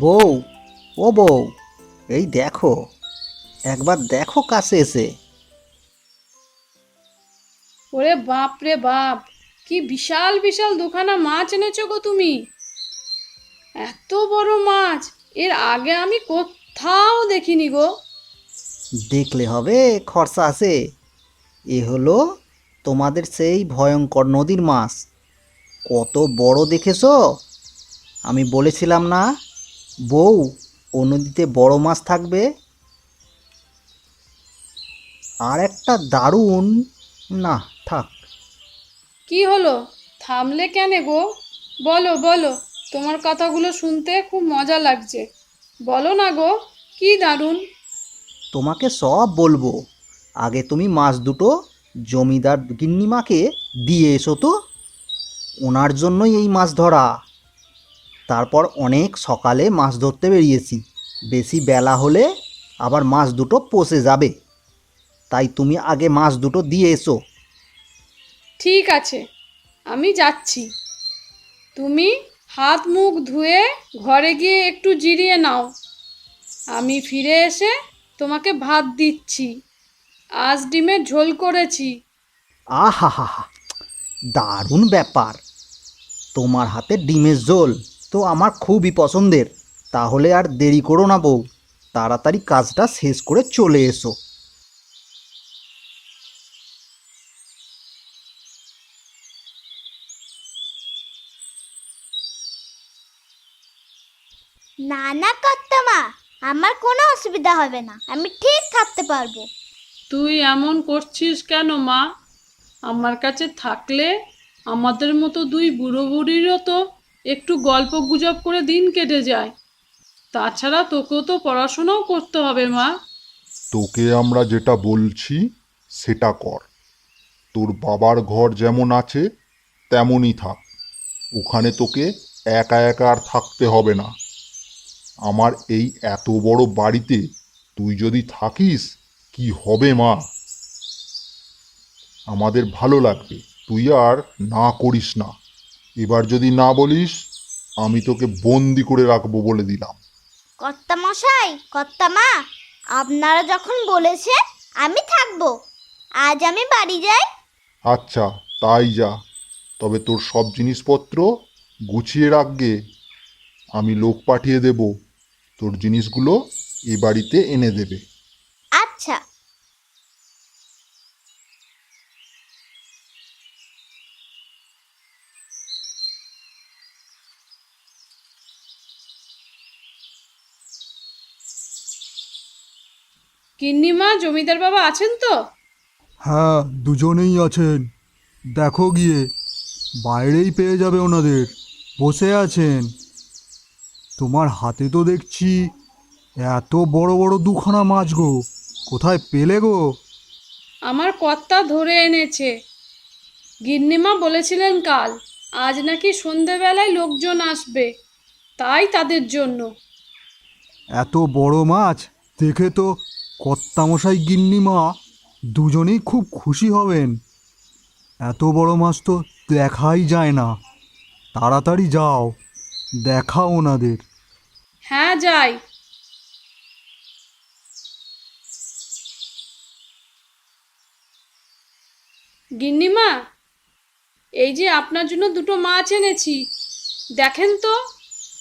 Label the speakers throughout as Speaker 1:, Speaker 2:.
Speaker 1: বউ ও বউ এই দেখো একবার দেখো কাছে এসে।
Speaker 2: ওরে বাপ রে বাপ কি বিশাল বিশাল দুখানা মাছ এনেছো গো তুমি। এত বড় মাছ এর আগে আমি কোথাও দেখিনি গো।
Speaker 1: দেখলে হবে খরচা আছে। এ হলো তোমাদের সেই ভয়ঙ্কর নদীর মাছ। কত বড় দেখেছ? আমি বলেছিলাম না? বউ ও নদীতে বড় মাছ থাকবে। আর একটা দারুণ না থাক।
Speaker 2: কি হলো? থামলে কেন গো? বলো বলো। তোমার কথাগুলো শুনতে খুব মজা লাগছে। বলো না গো কি দারুণ?
Speaker 1: তোমাকে সব বলব। আগে তুমি মাছ দুটো জমিদার গিন্নিমাকে দিয়ে এসো তো। ওনার জন্যই এই মাছ ধরা। তারপর অনেক সকালে মাছ ধরতে বেরিয়েছি। বেশি বেলা হলে আবার মাছ দুটো পচে যাবে। তাই তুমি আগে মাছ দুটো দিয়ে এসো।
Speaker 2: ঠিক আছে আমি যাচ্ছি। তুমি হাত মুখ ধুয়ে ঘরে গিয়ে একটু জিরিয়ে নাও। আমি ফিরে এসে তোমাকে ভাত দিচ্ছি। আজ ডিমের ঝোল করেছি।
Speaker 1: আহা হা হা দারুণ ব্যাপার। তোমার হাতে ডিমের ঝোল। তো আমার খুবই পছন্দের। তাহলে আর দেরি করো না বউ তাড়াতাড়ি কাজটা শেষ করে চলে এসো।
Speaker 3: না না কর্তামা আমার কোনো অসুবিধা হবে না আমি ঠিক থাকতে পারব।
Speaker 2: তুই এমন করছিস কেন মা? আমার কাছে থাকলে আমাদের মতো দুই বুড়ো বুড়িরও তো একটু গল্প গুজব করে দিন কেটে যায়। তাছাড়া তোকেও তো পড়াশোনাও করতে হবে, মা।
Speaker 4: তোকে আমরা যেটা বলছি, সেটা কর। তোর বাবার ঘর যেমন আছে, তেমনই থাক। ওখানে তোকে একা একা আর থাকতে হবে না। আমার এই এত বড় বাড়িতে তুই যদি থাকিস, কি হবে, মা? আমাদের ভালো লাগবে। তুই আর না করিস না। এবার যদি না বলিস আমি তোকে বন্দি করে রাখব বলে দিলাম।
Speaker 3: কর্তা মশাই কর্তা মা আপনারা যখন বলেছে আমি থাকব। আজ আমি বাড়ি যাই।
Speaker 4: আচ্ছা তাই যা। তবে তোর সব জিনিসপত্র গুছিয়ে রাখবে আমি লোক পাঠিয়ে দেব। তোর জিনিসগুলো এ বাড়িতে এনে দেবে।
Speaker 3: আচ্ছা।
Speaker 2: কিন্নিমা জমিদার বাবা আছেন তো?
Speaker 5: হ্যাঁ দুজনেই আছেন। দেখো গিয়ে বাইরেই পেয়ে যাবে ওনাদের। বসে আছেন। তোমার হাতে তো দেখছি এত বড় বড় দুখানা মাছ গো। কোথায় পেলে গো?
Speaker 2: আমার কর্তা ধরে এনেছে। গিন্নিমা বলেছিলেন কাল আজ নাকি সন্ধেবেলায় লোকজন আসবে। তাই তাদের জন্য।
Speaker 5: এত বড় মাছ দেখে তো কর্তামশাই গিন্নিমা দুজনেই খুব খুশি হবেন। এত বড় মাছ তো দেখাই যায় না। তাড়াতাড়ি যাও দেখাও ওনাদের।
Speaker 2: হ্যাঁ যাই। গিন্নিমা এই যে আপনার জন্য দুটো মাছ এনেছি দেখেন তো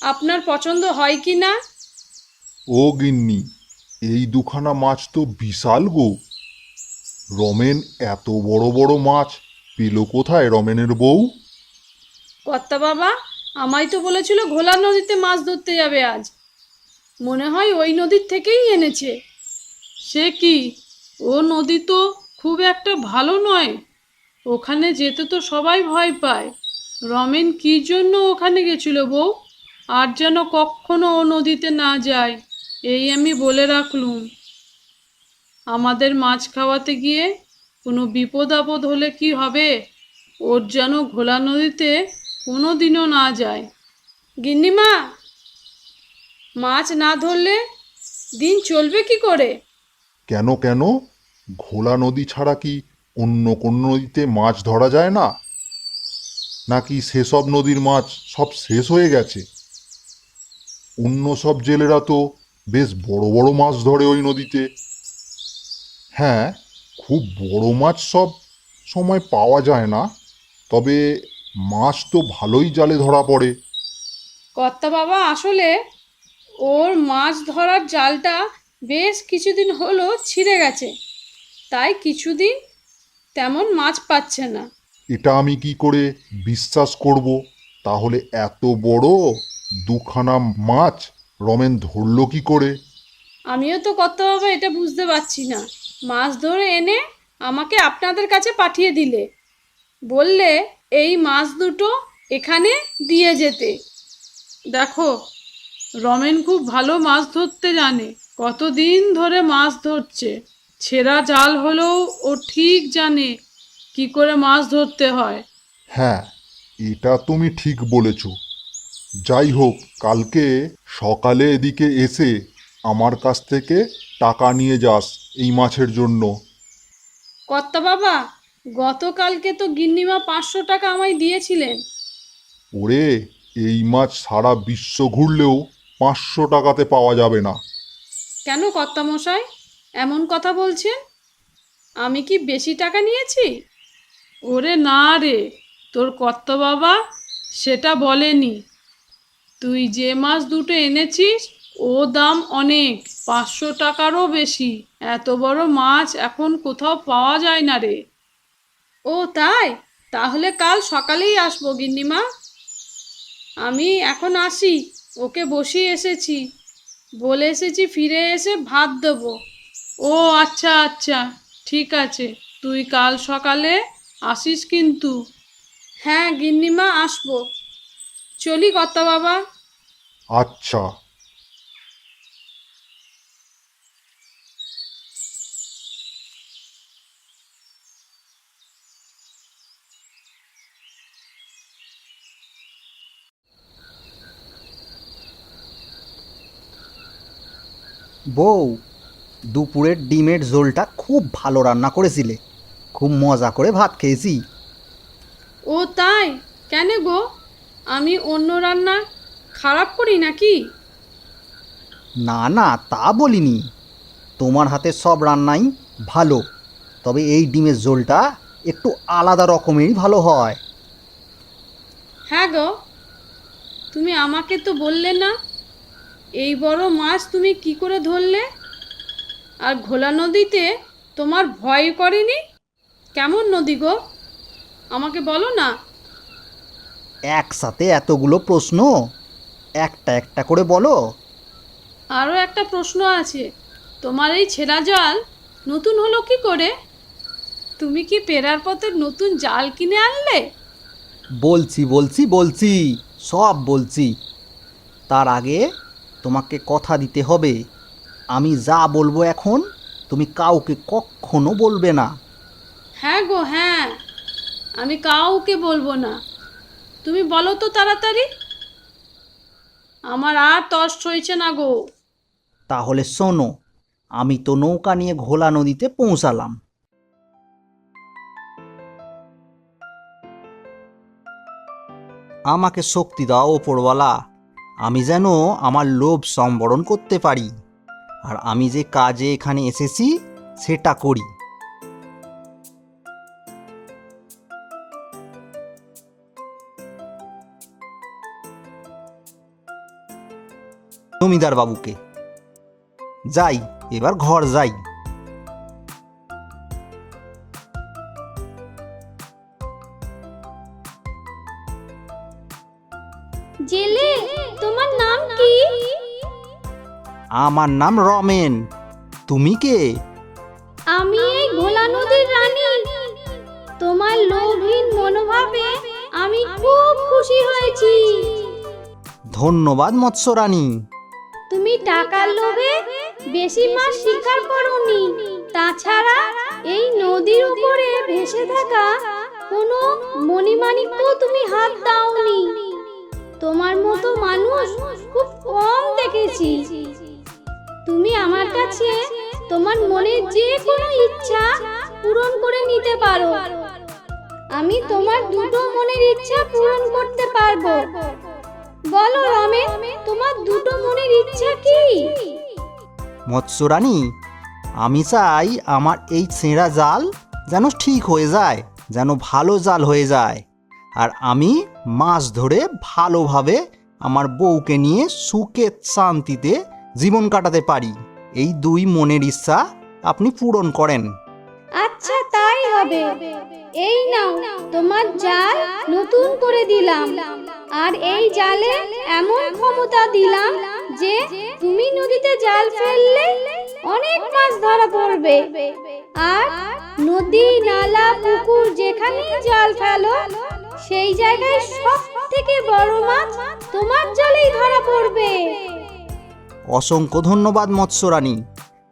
Speaker 2: আপনার পছন্দ হয় কি না?
Speaker 4: ও গিন্নি এই দুখানা মাছ তো বিশাল গো। রমেন এত বড় বড় মাছ, পেল কোথায় রমেনের বউ?
Speaker 2: কর্তা বাবা, আমায় তো বলেছিল ঘোলা নদীতে মাছ ধরতে যাবে আজ। মনে হয় ওই নদীর থেকেই এনেছে। সে কি? ও নদী তো খুব একটা ভালো নয়। ওখানে যেতে তো সবাই ভয় পায়। রমেন কি জন্য ওখানে গেছিল বউ? আর যেন কখনো ও নদীতে না যায়। এই আমি বলে রাখলুম, আমাদের মাছ খাওয়াতে গিয়ে কোনো বিপদ আপদ হলে কি হবে? ওর যেন ঘোলা নদীতে কোনো দিনও না যায়। গিন্নিমা, মাছ না ধরলে দিন চলবে কি করে?
Speaker 4: কেন কেন? ঘোলা নদী ছাড়া কি অন্য কোন নদীতে মাছ ধরা যায় না? নাকি সেসব নদীর মাছ সব শেষ হয়ে গেছে? অন্য সব জেলেরা তো বেশ বড় বড় মাছ ধরে ওই নদীতে। হ্যাঁ খুব বড় মাছ সব সময় পাওয়া যায় না তবে মাছ তো ভালোই জালে ধরা পড়ে।
Speaker 2: কর্তা বাবা আসলে ওর মাছ ধরার জালটা বেশ কিছুদিন হলো ছিঁড়ে গেছে তাই কিছুদিন তেমন মাছ পাচ্ছে না।
Speaker 4: এটা আমি কি করে বিশ্বাস করব? তাহলে এত বড় দুখানা মাছ রমেন ধরলো কি করে?
Speaker 2: আমিও তো কর্তা বাবা এটা বুঝতে পারছি না। মাছ ধরে এনে আমাকে আপনাদের কাছে পাঠিয়ে দিলে। বললে এই মাছ দুটো এখানে দিয়ে যেতে। দেখো রমেন খুব ভালো মাছ ধরতে জানে কতদিন ধরে মাছ ধরছে। ছেঁড়া জাল হলেও ও ঠিক জানে কি করে মাছ ধরতে হয়।
Speaker 4: হ্যাঁ এটা তুমি ঠিক বলেছ। যাই হোক কালকে সকালে এদিকে এসে আমার কাছ থেকে টাকা নিয়ে যাস এই মাছের জন্য।
Speaker 2: কর্তা বাবা গতকালকে তো গিন্নিমা পাঁচশো টাকা আমায় দিয়েছিলেন।
Speaker 4: ওরে এই মাছ সারা বিশ্ব ঘুরলেও পাঁচশো টাকাতে পাওয়া যাবে না।
Speaker 2: কেন কর্তা মশাই? এমন কথা বলছেন? আমি কি বেশি টাকা নিয়েছি? ওরে না রে তোর কর্তা বাবা সেটা বলেনি। তুই যে মাছ দুটো এনেছিস ও দাম অনেক পাঁচশো টাকারও বেশি। এত বড় মাছ এখন কোথাও পাওয়া যায় না রে। ও তাই? তাহলে কাল সকালেই আসব গিন্নিমা। আমি এখন আসি ওকে বসিয়ে এসেছি। বলে এসেছি ফিরে এসে ভাত দেবো। ও আচ্ছা আচ্ছা ঠিক আছে। তুই কাল সকালে আসিস কিন্তু। হ্যাঁ গিন্নিমা আসব। চলি কর্তা বাবা।
Speaker 4: আচ্ছা।
Speaker 1: বউ দুপুরের ডিমের ঝোলটা খুব ভালো রান্না করেছিলে। খুব মজা করে ভাত খেয়েছি।
Speaker 2: ও তাই? কেন গো? আমি অন্য রান্না খারাপ করি নাকি?
Speaker 1: না না তা বলিনি। তোমার হাতে সব রান্নাই ভালো তবে এই ডিমের ঝোলটা একটু আলাদা রকমেরই ভালো হয়।
Speaker 2: হ্যাঁ গো তুমি আমাকে তো বললে না এই বড় মাছ তুমি কি করে ধরলে? আর ঘোলা নদীতে তোমার ভয় করেনি? কেমন নদী গো? আমাকে বলো না
Speaker 1: একসাথে এতগুলো প্রশ্ন? একটা একটা করে বলো।
Speaker 2: আরও একটা প্রশ্ন আছে। তোমার এই ছেঁড়া জাল নতুন হলো কি করে? তুমি কি পেরার পথে নতুন জাল কিনে আনলে?
Speaker 1: বলছি বলছি বলছি সব বলছি। তার আগে তোমাকে কথা দিতে হবে। আমি যা বলব এখন তুমি কাউকে কখনো বলবে না।
Speaker 2: হ্যাঁ গো হ্যাঁ। আমি কাউকে বলব না। তুমি বলো তো তাড়াতাড়ি। আমার আর তস হয়েছে না গো।
Speaker 1: তাহলে শোনো, আমি তো নৌকা নিয়ে ঘোলা নদীতে পৌঁছালাম। আমাকে শক্তি দাও ওপরওয়ালা, আমি যেন আমার লোভ সম্বরণ করতে পারি। আর আমি যে কাজে এখানে এসেছি, সেটা করি। জমিদার বাবুকে। যাই এবার ঘর যাই।
Speaker 3: জেলে তোমার নাম কি?
Speaker 1: আমার নাম রমেন। তুমি কে?
Speaker 3: আমি এই ঘোলা নদীর রানী। তোমার লোভহীন মনোভাবে আমি খুব খুশি হয়েছি।
Speaker 1: ধন্যবাদ মৎস্যরানী।
Speaker 3: তুমি টাকার লোভে বেশি মাছ শিকার করনি। তাছাড়া এই নদীর উপরে ভেসে থাকা কোনো মণিমাণিক্য তুমি হাত দাওনি। তোমার মতো মানুষ খুব কম দেখেছি। তুমি আমার কাছে তোমার মনের যে কোনো ইচ্ছা পূরণ করে নিতে পারো। আমি তোমার দুটো মনের ইচ্ছা পূরণ করতে পারব। বলো রমেন তোমার দুটো মনের ইচ্ছা কি?
Speaker 1: মৎস্যরানী, আমি চাই আমার এই ছেঁড়া জাল যেন ঠিক হয়ে যায়, যেন ভালো জাল হয়ে যায়। আর আমি মাছ ধরে ভালোভাবে আমার বউকে নিয়ে সুখে শান্তিতে জীবন কাটাতে পারি। এই দুই মনের ইচ্ছা আপনি পূরণ করেন।
Speaker 3: আচ্ছা তাই হবে। এই নাও, তোমার জাল নতুন করে দিলাম। আর এই জালে এমন ক্ষমতা দিলাম যে তুমি নদীতে জাল ফেললে অনেক মাছ ধরা পড়বে। আর নদী, নালা, পুকুর যেখানেই জাল ফেলো, সেই জায়গায় সব থেকে বড় মাছ তোমার জালেই ধরা পড়বে।
Speaker 1: অসংখ্য ধন্যবাদ মৎস্যরানী।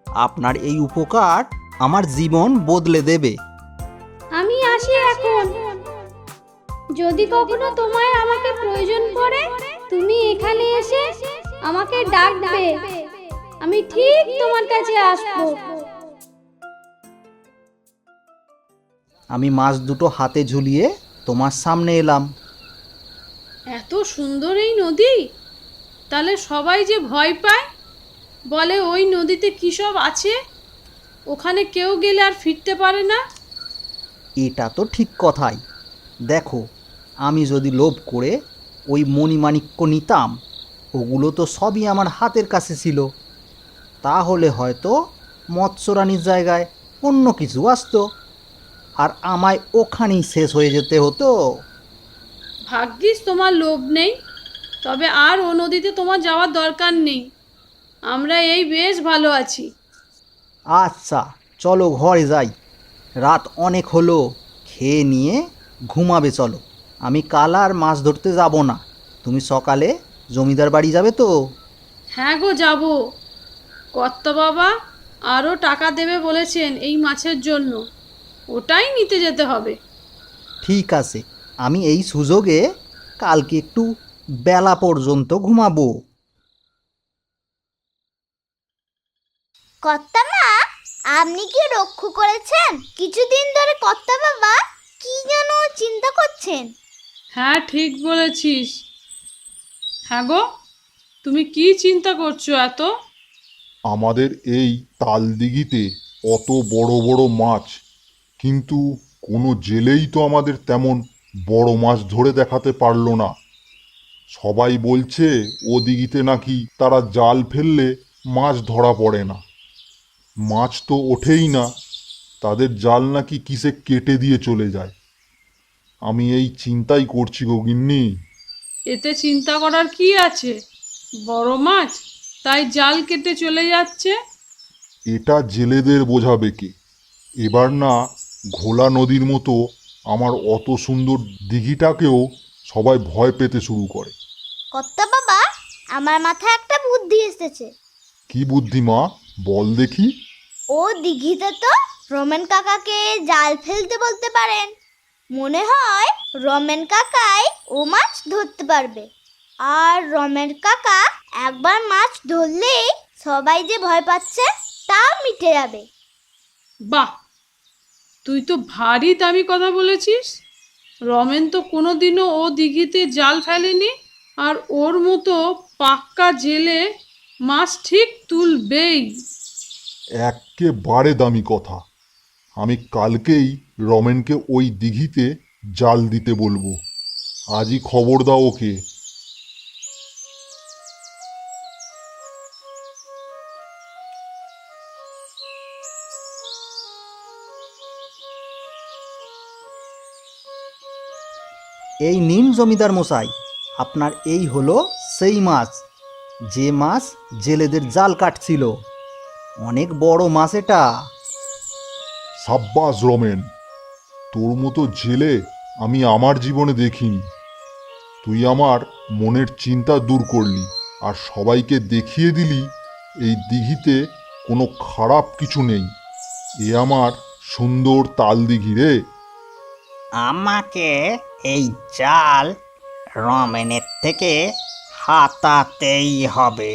Speaker 1: আপনার এই উপকার আমার জীবন বদলে দেবে।
Speaker 3: আমি আসি এখন। যদি কখনো তোমায় আমাকে প্রয়োজন পড়ে তুমি এখানে এসে আমাকে ডাকবে। আমি ঠিক তোমার কাছে আসব।
Speaker 1: আমি মাছ দুটো হাতে ঝুলিয়ে তোমার সামনে এলাম।
Speaker 2: এত সুন্দর এই নদী। তাহলে সবাই যে ভয় পায় বলে ওই নদীতে কী সব আছে? ওখানে কেউ গেলে আর ফিরতে পারে না?
Speaker 1: এটা তো ঠিক কথাই। দেখো আমি যদি লোভ করে ওই মণিমাণিক্য নিতাম ওগুলো তো সবই আমার হাতের কাছে ছিল। তাহলে হয়তো মৎস্যরানীর জায়গায় অন্য কিছু আসতো আর আমায় ওখানেই শেষ হয়ে যেতে হতো।
Speaker 2: ভাগ্যিস তোমার লোভ নেই তবে আর ও নদীতে তোমার যাওয়ার দরকার নেই। আমরা এই বেশ ভালো আছি।
Speaker 1: আচ্ছা চলো ঘরে যাই। রাত অনেক হলো খেয়ে নিয়ে ঘুমাবে চলো। আমি কাল আর মাছ ধরতে যাব না। তুমি সকালে জমিদার বাড়ি যাবে তো?
Speaker 2: হ্যাঁ গো যাব। কর্তা বাবা আরও টাকা দেবে বলেছেন এই মাছের জন্য। ওটাই নিতে যেতে হবে।
Speaker 1: ঠিক আছে আমি এই সুযোগে কালকে একটু বেলা পর্যন্ত ঘুমাবো।
Speaker 6: কর্তা মা আপনি কি লক্ষ্য করেছেন? কিছুদিন ধরে কর্তা বাবা কি যেন চিন্তা করছেন?
Speaker 2: হ্যাঁ ঠিক বলেছিস। হ্যাঁ গো তুমি কি চিন্তা করছ এত?
Speaker 4: আমাদের এই তালদিঘিতে অত বড় বড় মাছ কিন্তু কোনো জেলেই তো আমাদের তেমন বড় মাছ ধরে দেখাতে পারল না। সবাই বলছে ও দিঘিতে নাকি তারা জাল ফেললে মাছ ধরা পড়ে না। মাছ তো ওঠেই না তাদের জাল নাকি কিসে কেটে দিয়ে চলে যায়? আমি এই চিন্তাই করছি গো গিন্নি।
Speaker 2: এতে চিন্তা করার কি আছে? বড় মাছ তাই জাল কেটে চলে যাচ্ছে?
Speaker 4: এটা জেলেদের বোঝাবে কে? এবার না ঘোলা নদীর মতো আমার অত সুন্দর দিঘিটাকেও সবাই ভয় পেতে শুরু করে।
Speaker 6: কর্তা বাবা আমার মাথায় একটা বুদ্ধি এসেছে।
Speaker 4: কি বুদ্ধি মা? বল দেখি।
Speaker 6: ও দিঘিতে তো রমেন কাকাকে জাল ফেলতে বলতে পারেন। মনে হয় রমেন কাকাই ও মাছ ধরতে পারবে। আর রমেন কাকা একবার মাছ ধরলেই সবাই যে ভয় পাচ্ছে তা মিটে যাবে।
Speaker 2: বাহ! তুই তো ভারী দামি কথা বলেছিস। রমেন তো কোনোদিনও ও দিঘিতে জাল ফেলেনি আর ওর মতো পাক্কা জেলে মাছ ঠিক তুলবেই।
Speaker 4: একেবারে দামি কথা। আমি কালকেই রমেনকে ওই দিঘিতে জাল দিতে বলব। আজই খবর দাও ওকে।
Speaker 1: এই নিন জমিদার মশাই আপনার এই হলো সেই মাছ। যে মাছ জেলেদের জাল কাটছিল। অনেক বড় মাছ এটা।
Speaker 4: সাব্বাস রমেন তোর মতো জেলে আমি আমার জীবনে দেখিনি। তুই আমার মনের চিন্তা দূর করলি আর সবাইকে দেখিয়ে দিলি এই দিঘিতে কোনো খারাপ কিছু নেই। এ আমার সুন্দর তাল দিঘি রে।
Speaker 7: আমাকে এই জাল রমেনের থেকে হাতাতেই হবে।